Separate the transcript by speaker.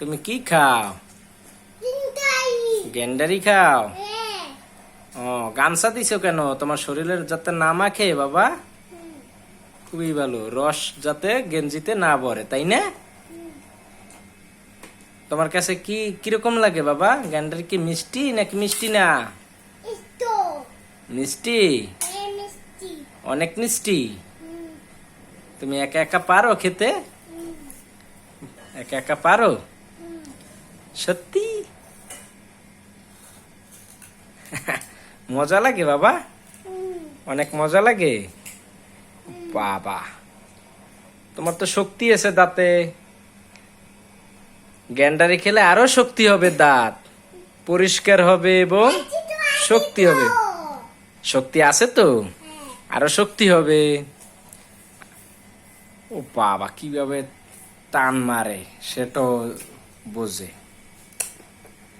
Speaker 1: তুমি কি খাও? গেন্ডারি খাও? ও গামছা দিছো কেন? তোমার শরীরের যাতে না মাখে বাবা? খুবই ভালো। রস যাতে গেঞ্জিতে না পড়ে তাই না? তোমার কাছে কি কীরকম লাগে বাবা? গ্যান্ডারি কি মিষ্টি নাকি মিষ্টি না? মিষ্টি। অনেক মিষ্টি? তুমি একা একা পারো খেতে? একা একা পারো? সত্যি? মজা লাগে বাবা? অনেক মজা লাগে? বাবা। তোমার তো শক্তি আছে দাঁতে। গ্যান্ডারি খেলে আরও শক্তি হবে দাঁত। পরিষ্কার হবে এবং শক্তি হবে। শক্তি আছে তো? আরও শক্তি হবে। ও বাবা, কীভাবে টান মারে, সেটাও বোঝে।